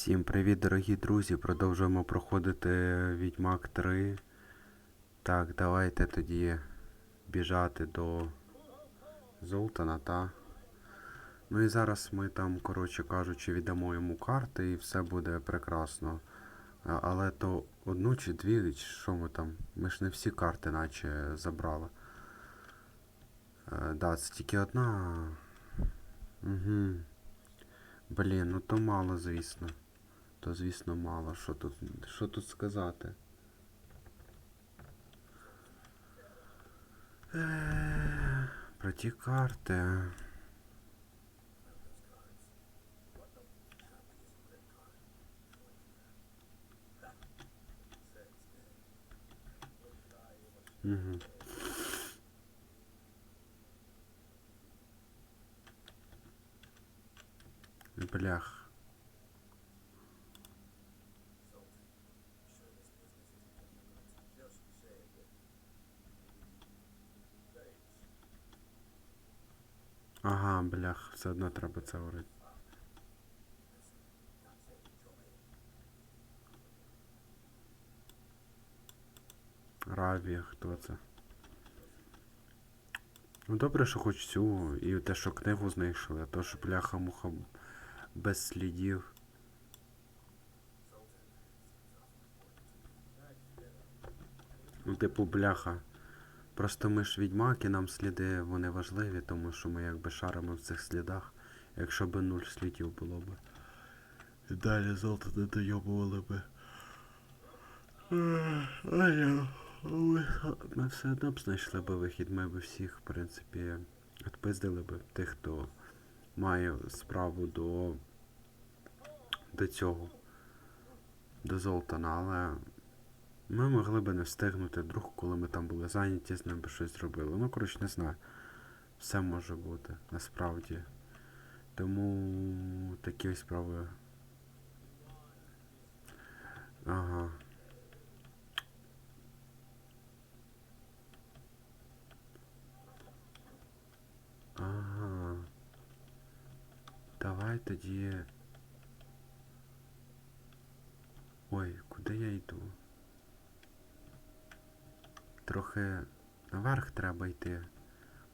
Всім привіт, дорогі друзі! Продовжуємо проходити Відьмак 3. Так, давайте тоді біжати до Золтана, та. Ну і зараз ми там, коротше кажучи, віддамо йому карти і все буде прекрасно. Але то одну чи дві, що ми там? Ми ж не всі карти наче забрали. Е, да, це тільки одна. Угу. Блін, ну то мало, звісно. То, звісно, мало. Що тут, що тут сказати? Про ті карти. Угу. Блях. Ага, блях, все одно треба це говорити. Раві, хто це? Ну добре, що хоч цю, і те, що книгу знайшли, а то, що бляха-муха без слідів. Ну, типу, бляха. Просто ми ж відьмаки, нам сліди вони важливі, тому що ми якби шаримо в цих слідах. Якщо б нуль слідів було б. І далі золото не дойобували би. Ми все одно б знайшли би вихід, ми б всіх, в принципі, відпиздили б тих, хто має справу до, до цього, до Золтана, але ми могли би не встигнути друг, коли ми там були зайняті, з ним би щось зробили. Ну, коротше, не знаю. Все може бути, насправді. Тому такі ось справи. Ага. Ага. Давай тоді. Ой, куди я йду? Трохи наверх треба йти.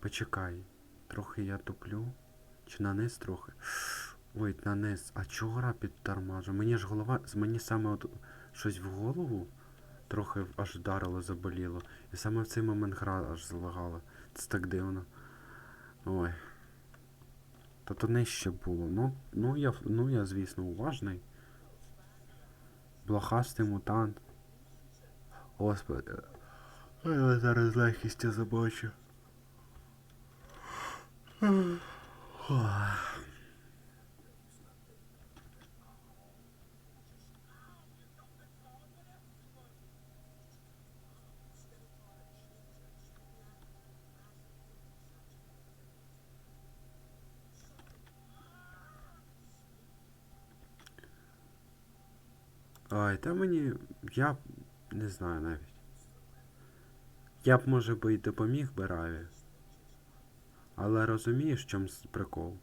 Почекай. Трохи я туплю. Чи на низ трохи? Ой, на низ. А чого гра підтормажу? Мені ж голова. Мені саме от щось в голову трохи аж вдарило, заболіло. І саме в цей момент гра аж залагала. Це так дивно. Ой. Та то нижче було. Ну, ну я, ну я, звісно, уважний. Блохастий мутант. Господи. Ой, я зараз з легкістю забочу. Ой, та мені. Я не знаю навіть. Я б, може би, і допоміг би Раві. Але розумієш, в чому прикол?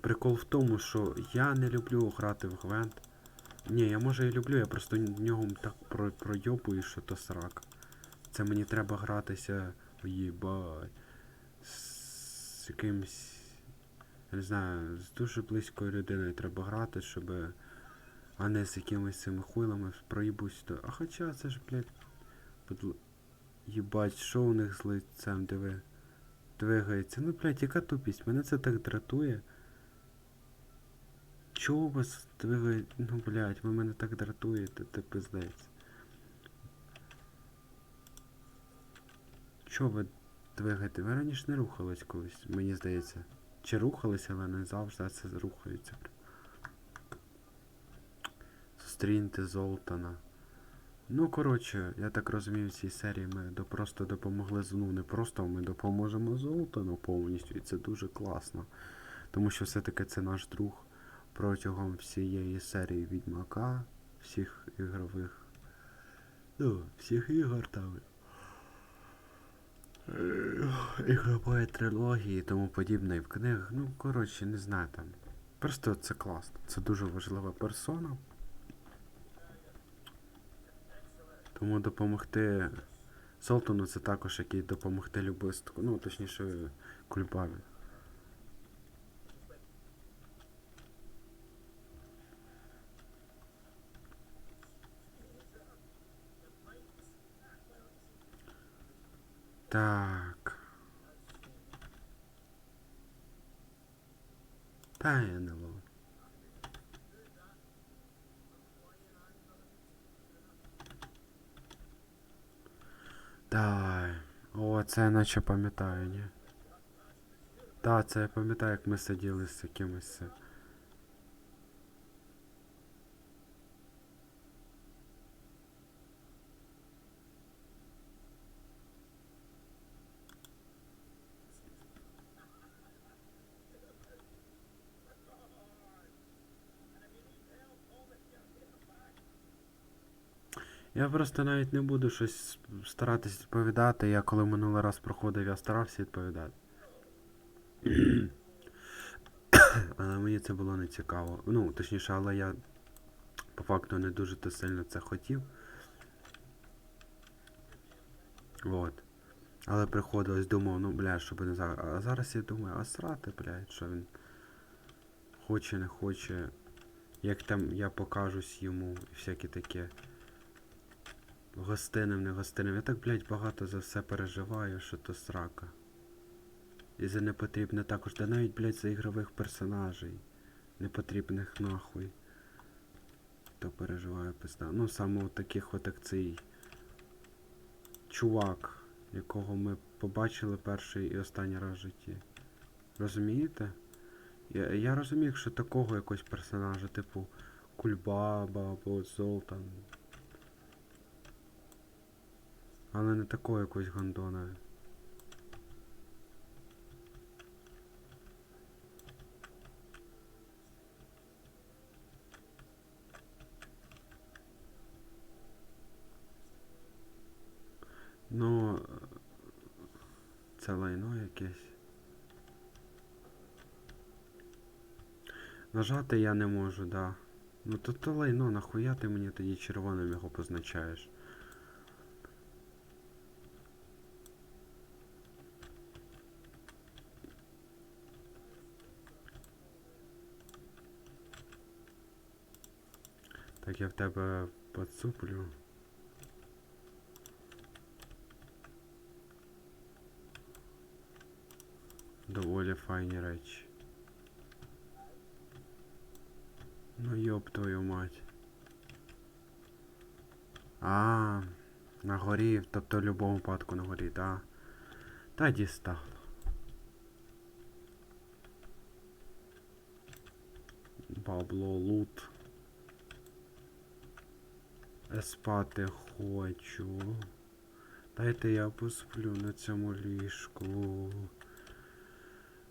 Прикол в тому, що я не люблю грати в Гвент. Ні, я може і люблю, я просто нього так про пройобую, що то срак. Це мені треба гратися. Їбать. З якимсь. Не знаю, з дуже близькою людиною треба грати, щоб. А не з якимись цими хуйлами проїбусь то. А хоча це ж, блядь. Єбать, що у них з лицем, диви. Двигається. Ну, блядь, яка тупість? Мене це так дратує. Чого у вас двигає... Ну, блядь, ви мене так дратуєте, ти пиздець. Чого ви двигаєте? Ви раніше не рухались колись, мені здається. Чи рухались, але не завжди, а це рухаються. Зустріньте Золтана. Ну, коротше, я так розумію, в цій серії ми просто допомогли з- ну не просто ми допоможемо Золтану повністю, і це дуже класно. Тому що все-таки це наш друг протягом всієї серії Відьмака, всіх ігрових. Ну, всіх ігор там. Ігрової трилогії і тому подібне і в книгах. Ну, коротше, не знаю там. Просто це класно. Це дуже важлива персона. Тому допомогти Солтону це також який допомогти любистку. Ну, точніше, кульбаві. Так. Та я не ловлю. Давай. О, це я наче пам'ятаю, ні? Так, це я пам'ятаю, як ми сиділи з якимось. Я просто навіть не буду щось старатись відповідати. Я коли минулий раз проходив, я старався відповідати. але мені це було не цікаво. Ну, точніше, але я по факту не дуже то сильно це хотів. Вот. Але приходилось, думав, ну, бля, щоб не зараз. А зараз я думаю, а срати, блядь, що він хоче, не хоче. Як там я покажусь йому і всяке таке. Гостинним, не гостинним. Я так, блядь, багато за все переживаю, що то срака. І за непотрібне також, да навіть, блядь, за ігрових персонажей. Непотрібних нахуй. То переживаю пизда. Ну, саме от таких от як цей чувак, якого ми побачили перший і останній раз в житті. Розумієте? Я, я розумію, що такого якогось персонажа, типу Кульбаба або Золтан. Але не такого якогось гандона. Ну, це лайно якесь. Нажати я не можу, да. Ну то то лайно, нахуя ти мені тоді червоним його позначаєш? Я в тебе поцуплю. Доволі файні речі. Ну йоб твою мать. А, на горі, тобто в будь-якому випадку на горі, да. Та дістало. Бабло лут. Е, Спати хочу. Дайте я посплю на цьому ліжку.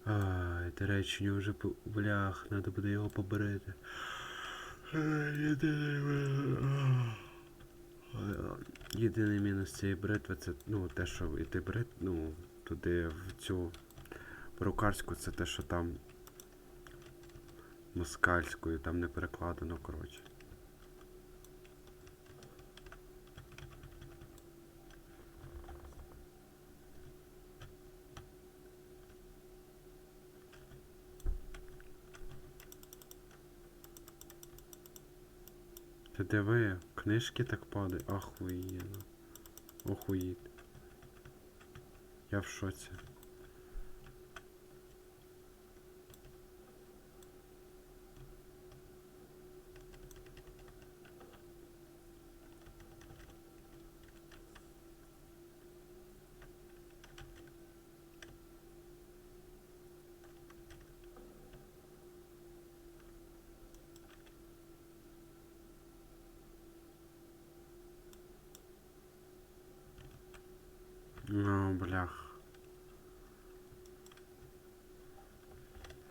Ай, до речі, нього вже блях, треба буде його побрити. Єдиний мінус цієї бритви це, ну, те, що іти брит, ну, туди в цю перукарську, це те, що там москальською, там не перекладено, коротше. Ти диви, книжки так падають. Ахуєнно. Охуїть. Я в шоці.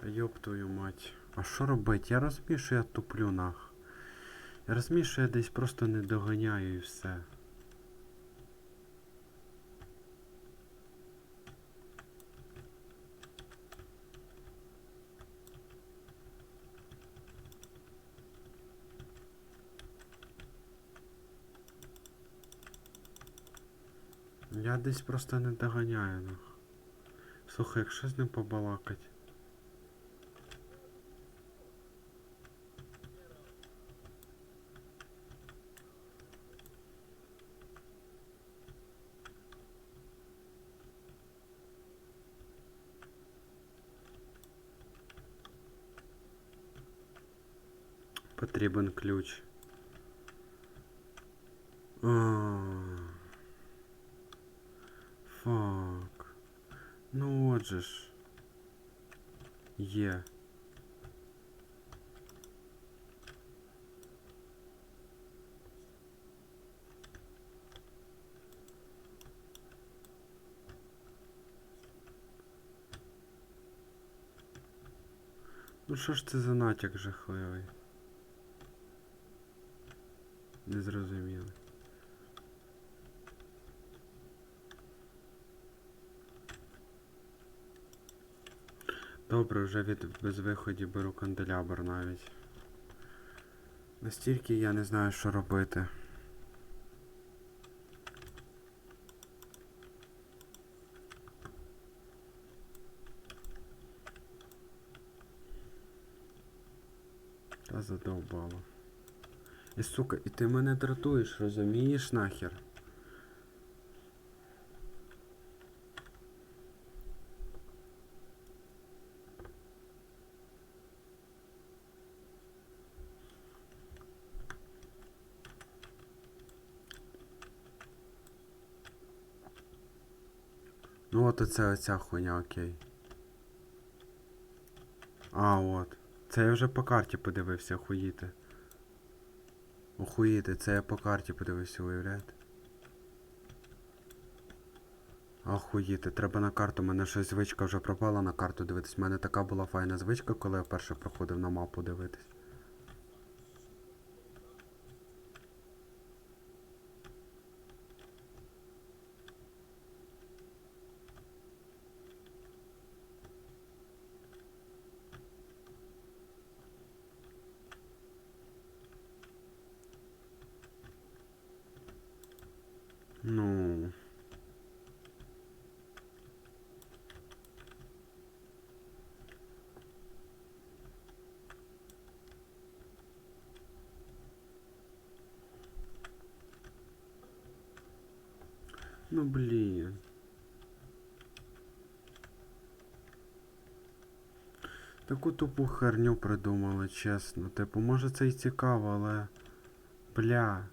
Йоп твою мать. А що робити? Я розумію, що я туплю нах. Я розумію, що я десь просто не доганяю і все. Я десь просто не доганяю нах. Слухай, як якщо з ним побалакать. Потрібен ключ. А. Фак. Ну от же ж. Є. Ну що ж це за натяк жахливий? Не зрозуміло. Добре, вже від безвиході беру канделябр навіть. Настільки я не знаю, що робити. Та задовбало. І сука, і ти мене дратуєш, розумієш нахер? Ну от оце оця хуйня, окей. А, от. Це я вже по карті подивився, охуїти. Охуїти, це я по карті подивився, уявляєте? Охуїти, треба на карту, у мене щось звичка вже пропала на карту дивитись. У мене така була файна звичка, коли я вперше проходив на мапу дивитись. Ну. Ну блін. Таку тупу херню придумали, чесно. Типу, може це і цікаво, але. Бля.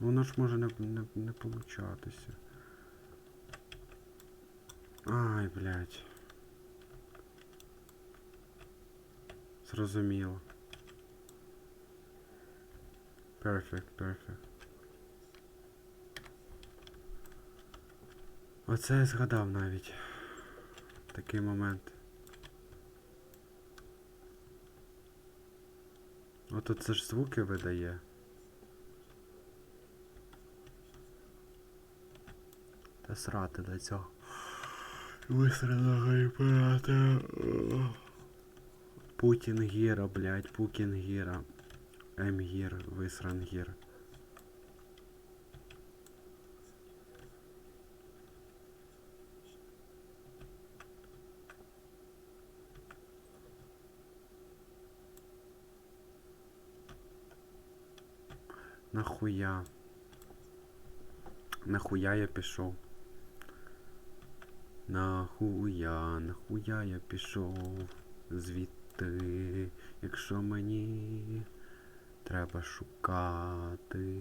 Воно ж може не, не, не получатися. Ай, блядь. Зрозуміло. Perfect, perfect. Оце я згадав навіть. Такий момент. От це ж звуки видає. Та срати до цього. Вистріла імператора. Путін гіра, блядь, Пукін гіра. М Нахуя? Нахуя я пішов? Нахуя, нахуя я пішов звідти, якщо мені треба шукати.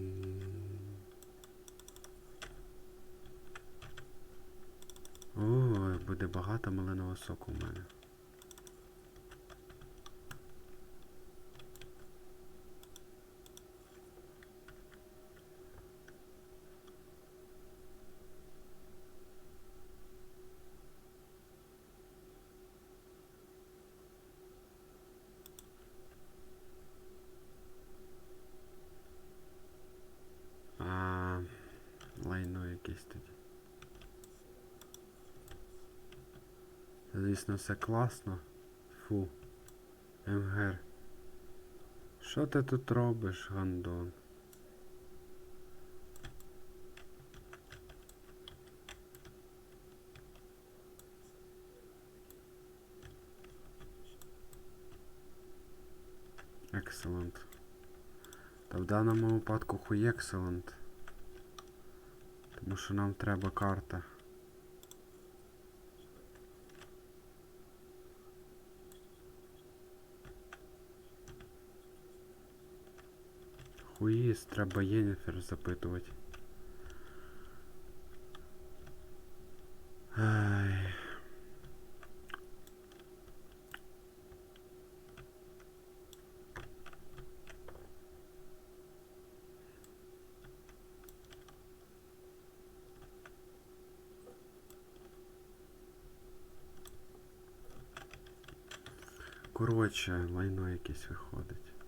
Ой, буде багато малинового соку в мене. звісно, все класно. Фу. МГР. Що ти тут робиш, Гандон? Екселент. Та в даному випадку хуй екселент. Тому що нам треба карта. Хуїст, треба Єніфер запитувати. Ай. Коротше, лайно якесь виходить.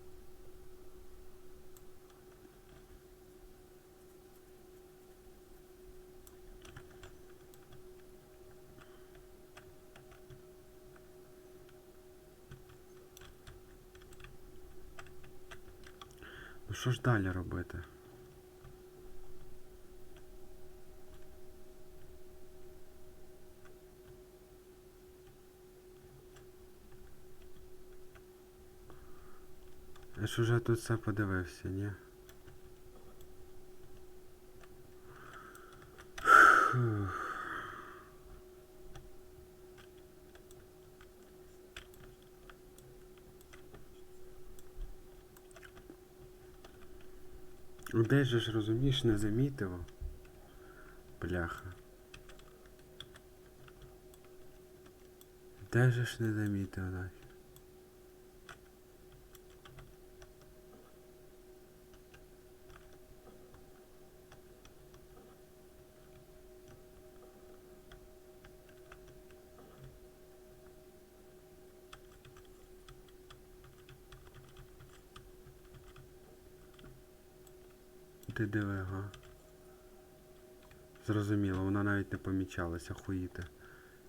Що ж далі робити? Я ж уже тут все подивився, ні? Десь же ж розумієш, не замітив. Бляха. Де же ж не замітив нахер? Ти диви, га. Зрозуміло, вона навіть не помічалася, хуїти.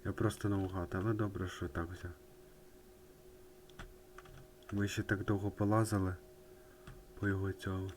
Я просто наугад, але добре, що так взяв. Ми ще так довго полазили по його цьому.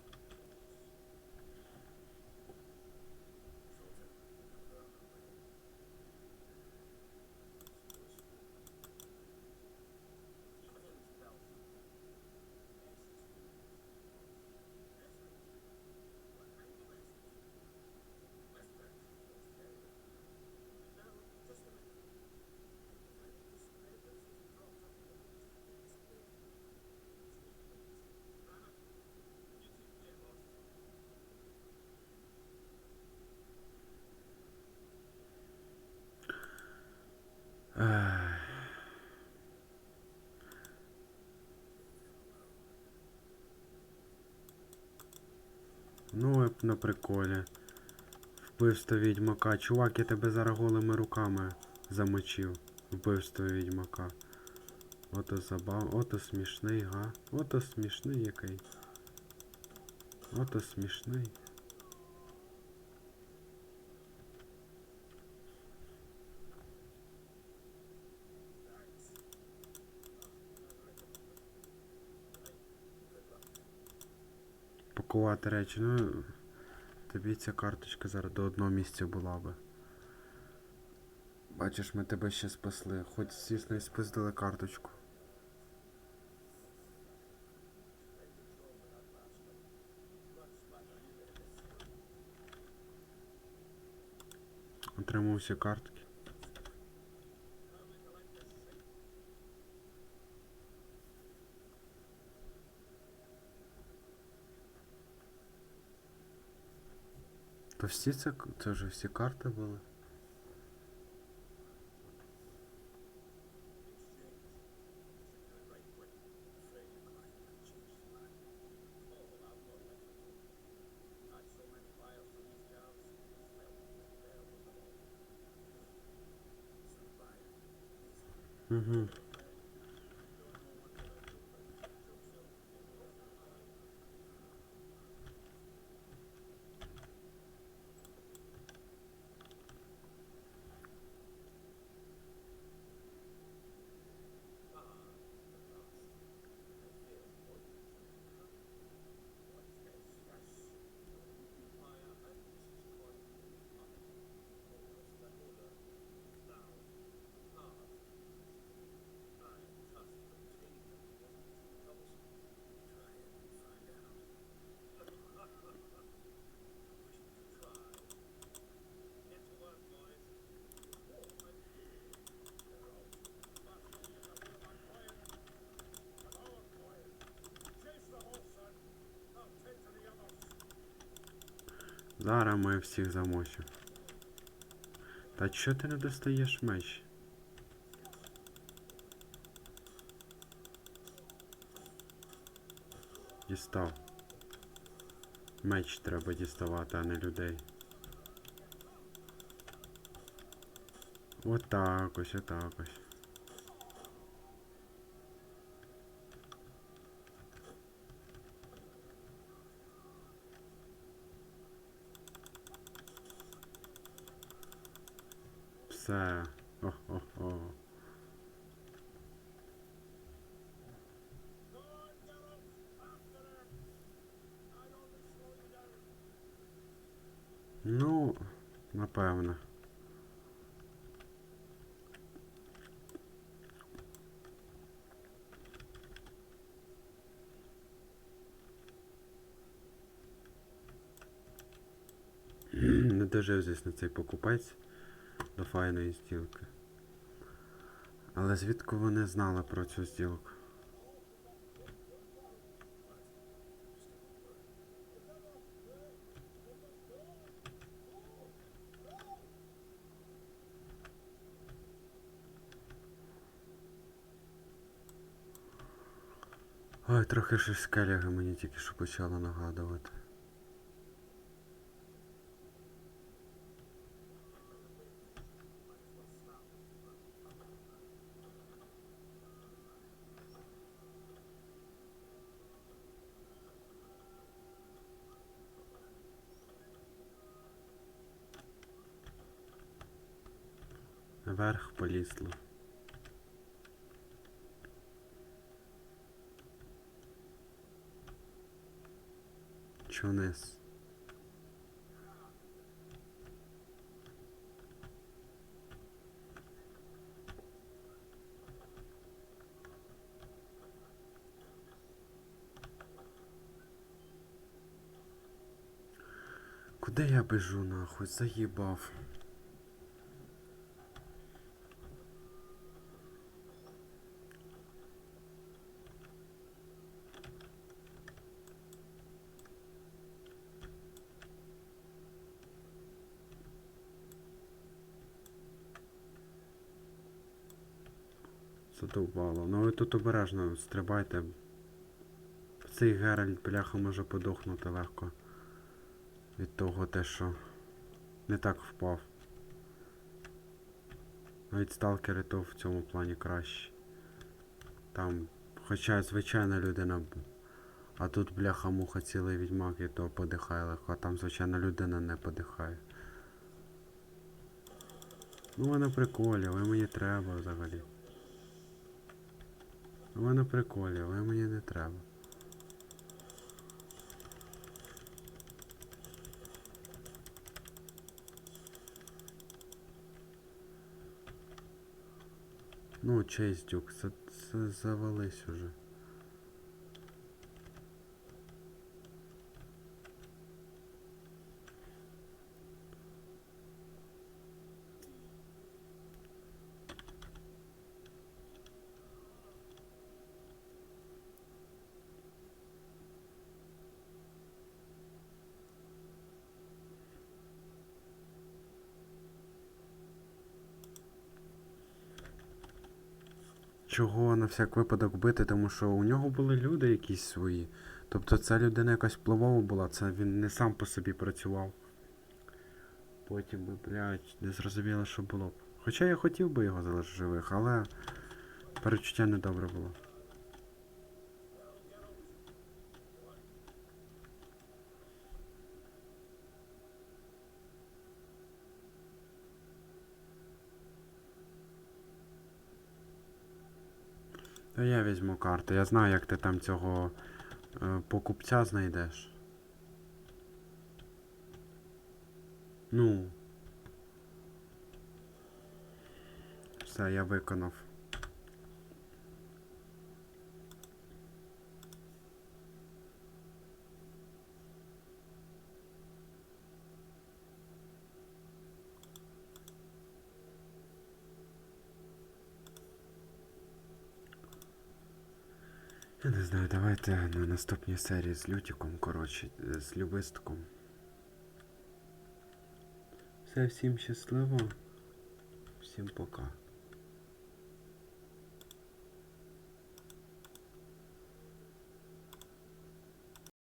Ну, на приколі. Вбивство відьмака. Чувак, я тебе зараз голими руками замочив. Вбивство відьмака. Ото забав. Ото смішний, га? Ото смішний який. Ото смішний. Пакувати речі, ну тобі ця карточка зараз до одного місця була би. Бачиш, ми тебе ще спасли. Хоч, звісно, і спиздили карточку. Отримав картки. То всі це, це вже всі карти були. Зараз ми всіх замочимо. Та чого ти не достаєш меч? Дістав. Меч треба діставати, а не людей. Отак ось, отак ось. Все. О-хо-хо. Ну, напевно. Не дожився на цей покупець до файної стілки. Але звідки вони знали про цю стілку? Ой, трохи щось скеляги мені тільки що почало нагадувати. Вверх полізло. Чи вниз? Куди я бежу нахуй? Заїбав. Задовбало. Ну ви тут обережно стрибайте. Цей Геральт, бляха, може подохнути легко. Від того те, що не так впав. Навіть сталкери то в цьому плані краще. Там, хоча звичайна людина. А тут бляха-муха цілий відьмак і то подихає легко, а там звичайна людина не подихає. Ну ви приколі, ви мені треба взагалі. Ви на приколі, але мені не треба. Ну, честь, дюк, це, це завались уже. Чого на всяк випадок бити, тому що у нього були люди якісь свої. Тобто ця людина якась впливова була, це він не сам по собі працював. Потім би, блядь, не зрозуміло, що було б. Хоча я хотів би його залишити живих, але перечуття недобре було. Та я візьму карту. Я знаю, як ти там цього е, покупця знайдеш. Ну. Все, я виконав. Не знаю, давайте на наступній серії з Лютіком, коротше, з Любистком. Все, всім щасливо, всім пока.